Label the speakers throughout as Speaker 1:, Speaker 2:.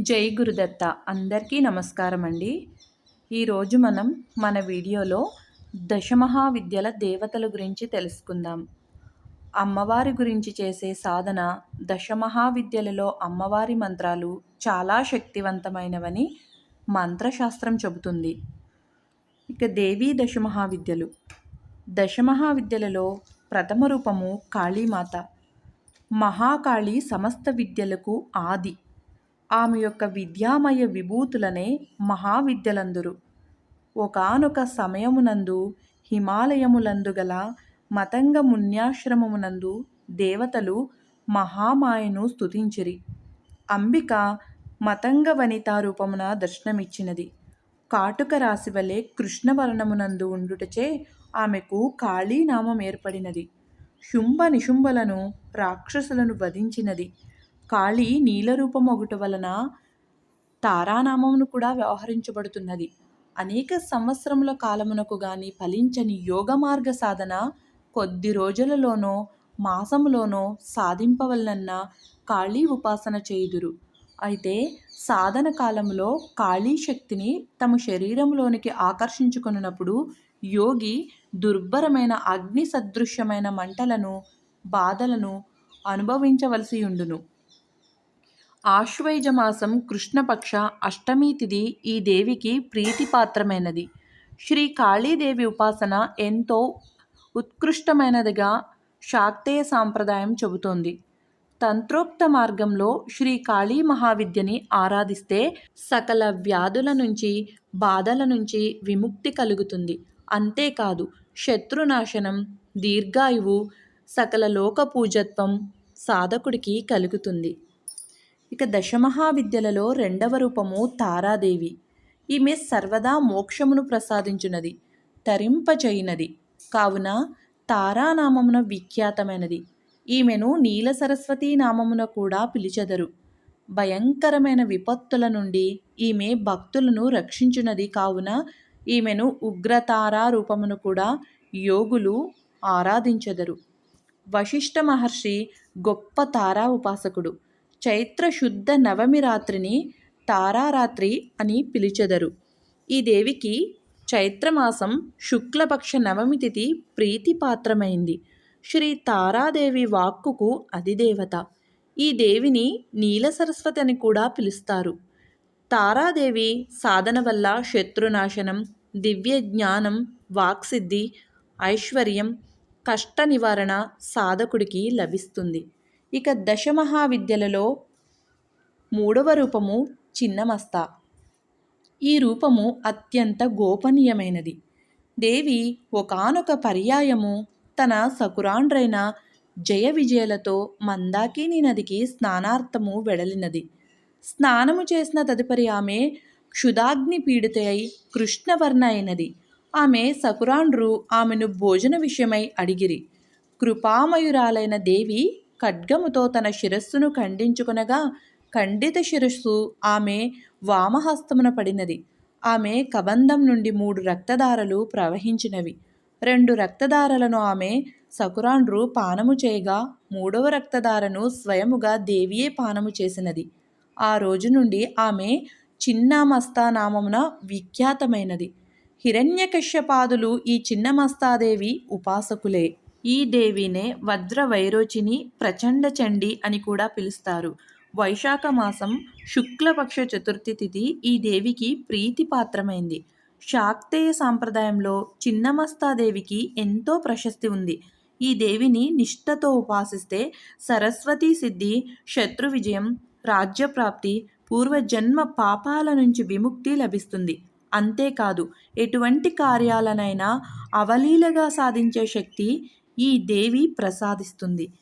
Speaker 1: జై గురుదత్త. అందరికీ నమస్కారం అండి ఈరోజు మనం మన వీడియోలో దశమహావిద్యల దేవతల గురించి తెలుసుకుందాం. అమ్మవారి గురించి చేసే సాధన దశమహావిద్యలలో అమ్మవారి మంత్రాలు చాలా శక్తివంతమైనవని మంత్రశాస్త్రం చెబుతుంది. ఇక దేవీ దశమహావిద్యలు. దశమహావిద్యలలో ప్రథమ రూపము కాళీమాత. మహాకాళి సమస్త విద్యలకు ఆది. ఆమె యొక్క విద్యామయ విభూతులనే మహావిద్యలందురు. ఒకానొక సమయమునందు హిమాలయములందు గల మతంగ మున్యాశ్రమమునందు దేవతలు మహామాయను స్తుతించిరి. అంబిక మతంగ వనితా రూపమున దర్శనమిచ్చినది. కాటుక రాశి వలె కృష్ణవర్ణమునందు ఉండుటచే ఆమెకు కాళీనామం ఏర్పడినది. శుంభ నిశుంభలను రాక్షసులను వధించినది. కాళీ నీలరూపం ఒకటి వలన తారానామమును కూడా వ్యవహరించబడుతున్నది. అనేక సంవత్సరముల కాలమునకు గాని ఫలించని యోగ మార్గ సాధన కొద్ది రోజులలోనో మాసములోనో సాధింపవలనన్న కాళీ ఉపాసన చేయుదురు. అయితే సాధన కాలంలో కాళీ శక్తిని తమ శరీరంలోనికి ఆకర్షించుకున్నప్పుడు యోగి దుర్భరమైన అగ్ని సదృశ్యమైన మంటలను బాధలను అనుభవించవలసి ఉండును. ఆశ్వయుజమాసం కృష్ణపక్ష అష్టమి తిథి ఈ దేవికి ప్రీతిపాత్రమైనది. శ్రీ కాళీదేవి ఉపాసన ఎంతో ఉత్కృష్టమైనదిగా శాక్తేయ సాంప్రదాయం చెబుతోంది. తంత్రోక్త మార్గంలో శ్రీ కాళీ మహావిద్యని ఆరాధిస్తే సకల వ్యాధుల నుంచి బాధల నుంచి విముక్తి కలుగుతుంది. అంతేకాదు శత్రునాశనం దీర్ఘాయువు సకల లోక పూజత్వం సాధకుడికి కలుగుతుంది. ఇక దశమహావిద్యలలో రెండవ రూపము తారాదేవి. ఈమె సర్వదా మోక్షమును ప్రసాదించున్నది తరింపజైనది కావున తారానామమున విఖ్యాతమైనది. ఈమెను నీల సరస్వతీ నామమున కూడా పిలిచెదరు. భయంకరమైన విపత్తుల నుండి ఈమె భక్తులను రక్షించున్నది కావున ఈమెను ఉగ్రతారా రూపమును కూడా యోగులు ఆరాధించెదరు. వశిష్ఠ మహర్షి గొప్ప తారా ఉపాసకుడు. చైత్ర శుద్ధ నవమి రాత్రిని తారారాత్రి అని పిలిచెదరు. ఈ దేవికి చైత్రమాసం శుక్లపక్ష నవమి తిథి ప్రీతిపాత్రమైంది. శ్రీ తారాదేవి వాక్కుకు అధిదేవత. ఈ దేవిని నీల సరస్వతి అని కూడా పిలుస్తారు. తారాదేవి సాధన వల్ల శత్రునాశనం దివ్య జ్ఞానం వాక్సిద్ధి ఐశ్వర్యం కష్ట నివారణ సాధకుడికి లభిస్తుంది. ఇక దశమహావిద్యలలో మూడవ రూపము చిన్నమస్త. ఈ రూపము అత్యంత గోపనీయమైనది. దేవి ఒకానొక పర్యాయము తన సకురాండ్రైన జయ విజయలతో మందాకిని నదికి స్నానార్థము వెడలినది. స్నానము చేసిన తదుపరి ఆమె క్షుదాగ్ని పీడిత అయి కృష్ణవర్ణ అయినది. ఆమె సకురాండ్రు ఆమెను భోజన విషయమై అడిగిరి. కృపామయురాలైన దేవి ఖడ్గముతో తన శిరస్సును ఖండించుకునగా ఖండిత శిరస్సు ఆమె వామహస్తమున పడినది. ఆమె కబంధం నుండి మూడు రక్తధారలు ప్రవహించినవి. రెండు రక్తధారలను ఆమె సకురాండ్రు పానము చేయగా మూడవ రక్తధారను స్వయముగా దేవియే పానము చేసినది. ఆ రోజు నుండి ఆమె చిన్నమస్తా నామమున విఖ్యాతమైనది. హిరణ్యకశ్యపాదులు ఈ చిన్నమస్తాదేవి ఉపాసకులే. ఈ దేవినే వజ్ర వైరోచిని ప్రచండ చండి అని కూడా పిలుస్తారు. వైశాఖ మాసం శుక్లపక్ష చతుర్థి తిథి ఈ దేవికి ప్రీతిపాత్రమైంది. శాక్తేయ సాంప్రదాయంలో చిన్నమస్తాదేవికి ఎంతో ప్రశస్తి ఉంది. ఈ దేవిని నిష్ఠతో ఉపాసిస్తే సరస్వతీ సిద్ధి శత్రు విజయం రాజ్యప్రాప్తి పూర్వజన్మ పాపాల నుంచి విముక్తి లభిస్తుంది. అంతేకాదు ఎటువంటి కార్యాలనైనా అవలీలగా సాధించే శక్తి ఈ దేవి ప్రసాదిస్తుంది.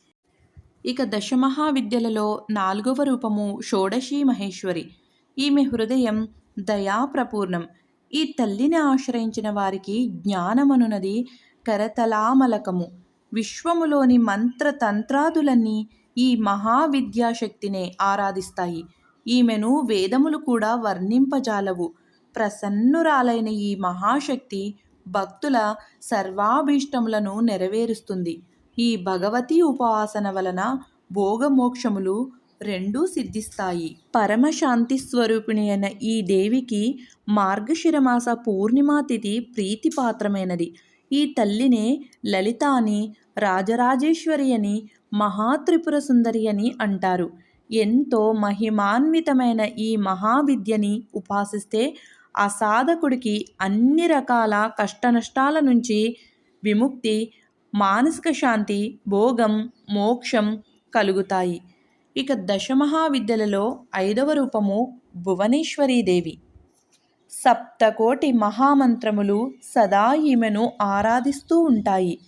Speaker 1: ఇక దశమహావిద్యలలో నాలుగవ రూపము షోడశీ మహేశ్వరి. ఈమె హృదయం దయాప్రపూర్ణం. ఈ తల్లిని ఆశ్రయించిన వారికి జ్ఞానమనునది కరతలామలకము. విశ్వములోని మంత్రతంత్రాదులన్నీ ఈ మహావిద్యాశక్తినే ఆరాధిస్తాయి. ఈమెను వేదములు కూడా వర్ణింపజాలవు. ప్రసన్నురాలైన ఈ మహాశక్తి భక్తుల సర్వాభీష్టములను నెరవేరుస్తుంది. ఈ భగవతి ఉపాసన వలన భోగమోక్షములు రెండూ సిద్ధిస్తాయి. పరమశాంతి స్వరూపిణి అయిన ఈ దేవికి మార్గశిరమాస పూర్ణిమాతిథి ప్రీతిపాత్రమైనది. ఈ తల్లినే లలిత అని రాజరాజేశ్వరి అని మహాత్రిపుర సుందరి అని అంటారు. ఎంతో మహిమాన్వితమైన ఈ మహావిద్యని ఉపాసిస్తే ఆ సాధకుడికి అన్ని రకాల కష్టనష్టాల నుంచి విముక్తి మానసిక శాంతి భోగం మోక్షం కలుగుతాయి. ఇక దశమహావిద్యలలో ఐదవ రూపము భువనేశ్వరీదేవి. సప్తకోటి మహామంత్రములు సదా ఈమెను ఆరాధిస్తూ ఉంటాయి.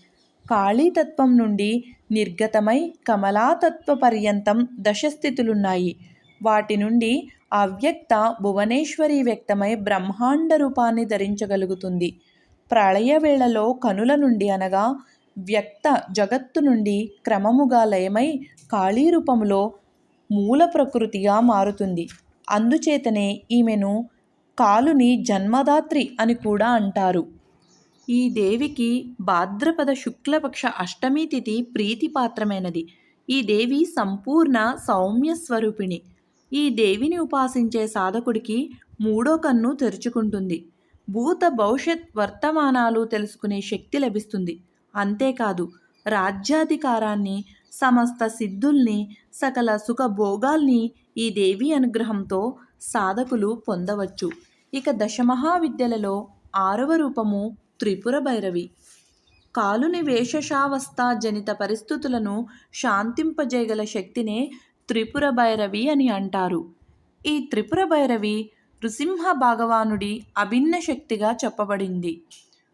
Speaker 1: కాళీతత్వం నుండి నిర్గతమై కమలాతత్వ పర్యంతం దశస్థితులున్నాయి. వాటి నుండి అవ్యక్త భువనేశ్వరి వ్యక్తమై బ్రహ్మాండ రూపాన్ని ధరించగలుగుతుంది. ప్రళయ వేళలో కనుల నుండి అనగా వ్యక్త జగత్తు నుండి క్రమముగా లయమై కాళీ రూపములో మూల ప్రకృతిగా మారుతుంది. అందుచేతనే ఈమెను కాలుని జన్మదాత్రి అని కూడా అంటారు. ఈ దేవికి భాద్రపద శుక్లపక్ష అష్టమి తిథి ప్రీతిపాత్రమైనది. ఈ దేవి సంపూర్ణ సౌమ్య స్వరూపిణి ఈ దేవిని ఉపాసించే సాధకుడికి మూడో కన్ను తెరుచుకుంటుంది. భూత భవిష్యత్ వర్తమానాలు తెలుసుకునే శక్తి లభిస్తుంది. అంతేకాదు రాజ్యాధికారాన్ని సమస్త సిద్ధుల్ని సకల సుఖ భోగాల్ని ఈ దేవి అనుగ్రహంతో సాధకులు పొందవచ్చు. ఇక దశమహావిద్యలలో ఆరవ రూపము త్రిపుర భైరవి. కాలుని వేషశావస్థ జనిత పరిస్థితులను శాంతింపజేయగల శక్తినే త్రిపుర భైరవి అని అంటారు. ఈ త్రిపుర భైరవి నృసింహ భగవానుడి అభిన్న శక్తిగా చెప్పబడింది.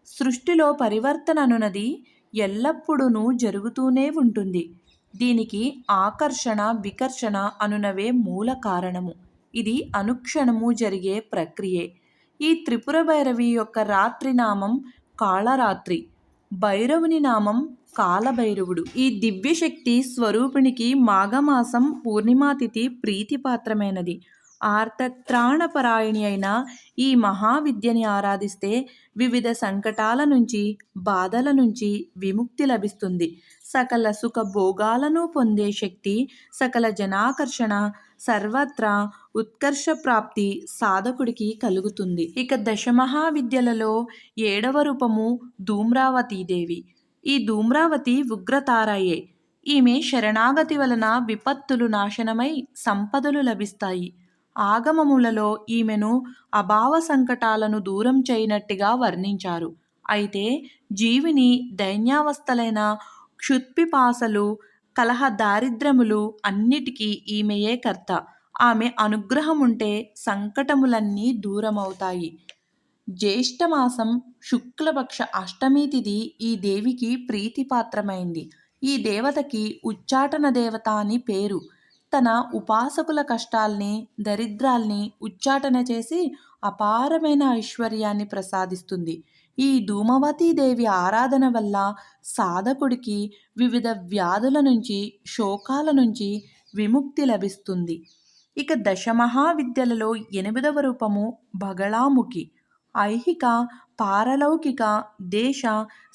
Speaker 1: సృష్టిలో పరివర్తన అనునది ఎల్లప్పుడూ జరుగుతూనే ఉంటుంది. దీనికి ఆకర్షణ వికర్షణ అనునవే మూల కారణము. ఇది అనుక్షణము జరిగే ప్రక్రియే. ఈ త్రిపుర భైరవి యొక్క రాత్రి నామం కాళరాత్రి. భైరవుని నామం కాలభైరవుడు. ఈ దివ్యశక్తి స్వరూపిణికి మాఘమాసం పూర్ణిమాతిథి ప్రీతిపాత్రమైనది. ఆర్తత్రాణపరాయణి అయిన ఈ మహావిద్యని ఆరాధిస్తే వివిధ సంకటాల నుంచి బాధల నుంచి విముక్తి లభిస్తుంది. సకల సుఖ భోగాలను పొందే శక్తి సకల జనాకర్షణ సర్వత్రా ఉత్కర్ష ప్రాప్తి సాధకుడికి కలుగుతుంది. ఇక దశమహావిద్యలలో ఏడవ రూపము ధూమ్రావతీదేవి. ఈ ధూమ్రావతి ఉగ్రతారాయే. ఈమె శరణాగతి వలన విపత్తులు నాశనమై సంపదలు లభిస్తాయి. ఆగమములలో ఈమెను అభావ సంకటాలను దూరం చేయనట్టుగా వర్ణించారు. అయితే జీవిని దైన్యావస్థలైన క్షుత్పిపాసలు కలహ దారిద్రములు అన్నిటికీ ఈమెయే కర్త. ఆమె అనుగ్రహం ఉంటే సంకటములన్నీ దూరమవుతాయి. జ్యేష్ఠమాసం శుక్లపక్ష అష్టమి తిథి ఈ దేవికి ప్రీతిపాత్రమైంది. ఈ దేవతకి ఉచ్చాటన దేవత అని పేరు. తన ఉపాసకుల కష్టాల్ని దరిద్రాల్ని ఉచ్చాటన చేసి అపారమైన ఐశ్వర్యాన్ని ప్రసాదిస్తుంది. ఈ ధూమవతీదేవి ఆరాధన వల్ల సాధకుడికి వివిధ వ్యాధుల నుంచి శోకాల నుంచి విముక్తి లభిస్తుంది. ఇక దశమహావిద్యలలో ఎనిమిదవ రూపము బగళాముఖి. ఐహిక పారలౌకిక దేశ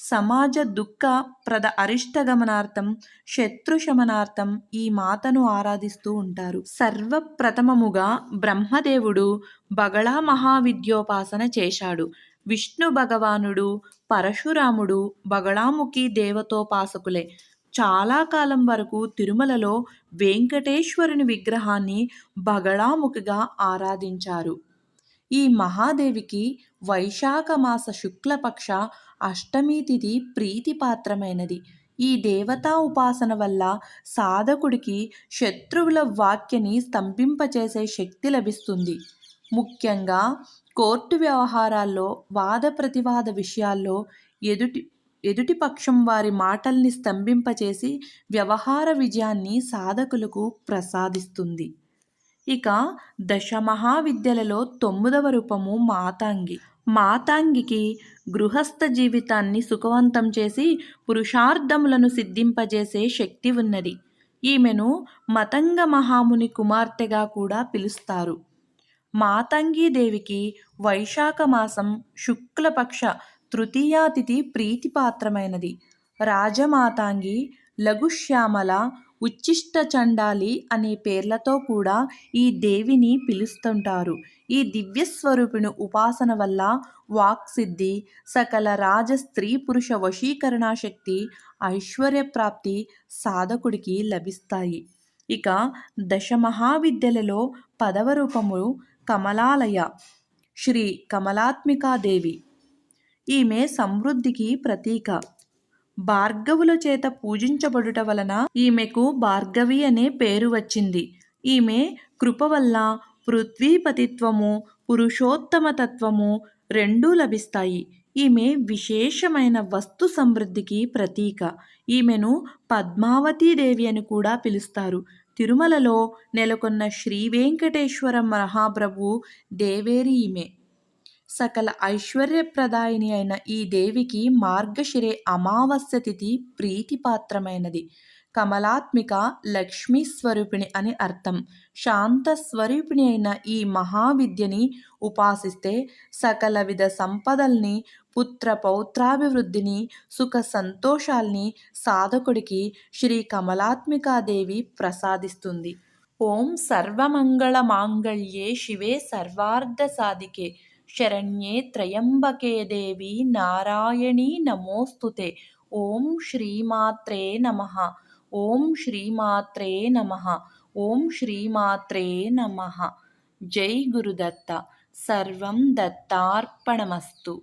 Speaker 1: సమాజ దుఃఖ ప్రద అరిష్టగమనార్థం శత్రుశమనార్థం ఈ మాతను ఆరాధిస్తూ ఉంటారు. సర్వప్రథమముగా బ్రహ్మదేవుడు బగళా మహావిద్యోపాసన చేశాడు. విష్ణు భగవానుడు పరశురాముడు బగళాముఖి దేవతోపాసకులే. చాలా కాలం వరకు తిరుమలలో వెంకటేశ్వరుని విగ్రహాన్ని బగళాముఖిగా ఆరాధించారు. ఈ మహాదేవికి వైశాఖమాస శుక్లపక్ష అష్టమి తిథి ప్రీతిపాత్రమైనది. ఈ దేవతా ఉపాసన వల్ల సాధకుడికి శత్రువుల వాక్యని స్తంభింపచేసే శక్తి లభిస్తుంది. ముఖ్యంగా కోర్టు వ్యవహారాల్లో వాద ప్రతివాద విషయాల్లో ఎదుటి ఎదుటి పక్షం వారి మాటల్ని స్తంభింపచేసి వ్యవహార విజయాన్ని సాధకులకు ప్రసాదిస్తుంది. ఇక దశమహావిద్యలలో తొమ్మిదవ రూపము మాతాంగి. మాతాంగికి గృహస్థ జీవితాన్ని సుఖవంతం చేసి పురుషార్థములను సిద్ధింపజేసే శక్తి ఉన్నది. ఈమెను మతంగ మహాముని కుమార్తెగా కూడా పిలుస్తారు. మాతంగీదేవికి వైశాఖ మాసం శుక్లపక్ష తృతీయాతిథి ప్రీతిపాత్రమైనది. రాజమాతాంగి లఘుశ్యామల ఉచ్చిష్ట చండాలి అనే పేర్లతో కూడా ఈ దేవిని పిలుస్తుంటారు. ఈ దివ్యస్వరూపిణి ఉపాసన వల్ల వాక్సిద్ధి సకల రాజ స్త్రీ పురుష వశీకరణ శక్తి ఐశ్వర్య ప్రాప్తి సాధకుడికి లభిస్తాయి. ఇక దశమహావిద్యలలో పదవ రూపము కమలాలయ శ్రీ కమలాత్మికాదేవి ఈమె సమృద్ధికి ప్రతీక. భార్గవుల చేత పూజించబడుట వలన ఈమెకు భార్గవి అనే పేరు వచ్చింది. ఈమె కృప వల్ల పృథ్వీపతిత్వము పురుషోత్తమతత్వము రెండూ లభిస్తాయి. ఈమె విశేషమైన వస్తు సమృద్ధికి ప్రతీక. ఈమెను పద్మావతీదేవి అని కూడా పిలుస్తారు. తిరుమలలో నెలకొన్న శ్రీ వెంకటేశ్వర మహాప్రభు దేవేరి ఈమె. సకల ఐశ్వర్యప్రదాయిని అయిన ఈ దేవికి మార్గశిరే అమావాస్య తిథి ప్రీతిపాత్రమైనది. కమలాత్మిక లక్ష్మీ స్వరూపిణి అని అర్థం. శాంత స్వరూపిణి అయిన ఈ మహావిద్యని ఉపాసిస్తే సకల విధ సంపదల్ని పుత్ర పౌత్రాభివృద్ధిని సుఖ సంతోషాల్ని సాధకుడికి శ్రీ కమలాత్మికాదేవి ప్రసాదిస్తుంది. ఓం సర్వమంగళ మాంగళ్యే శివే సర్వార్ధ సాధికే శరణ్యే త్రయంబకే దేవి నారాయణీ నమోస్తుతే ఓం శ్రీమాత్రే నమ ఓం శ్రీమాత్రే నమ ఓం శ్రీమాత్రే నమ జై గురుదత్త సర్వం దత్తార్పణమస్తు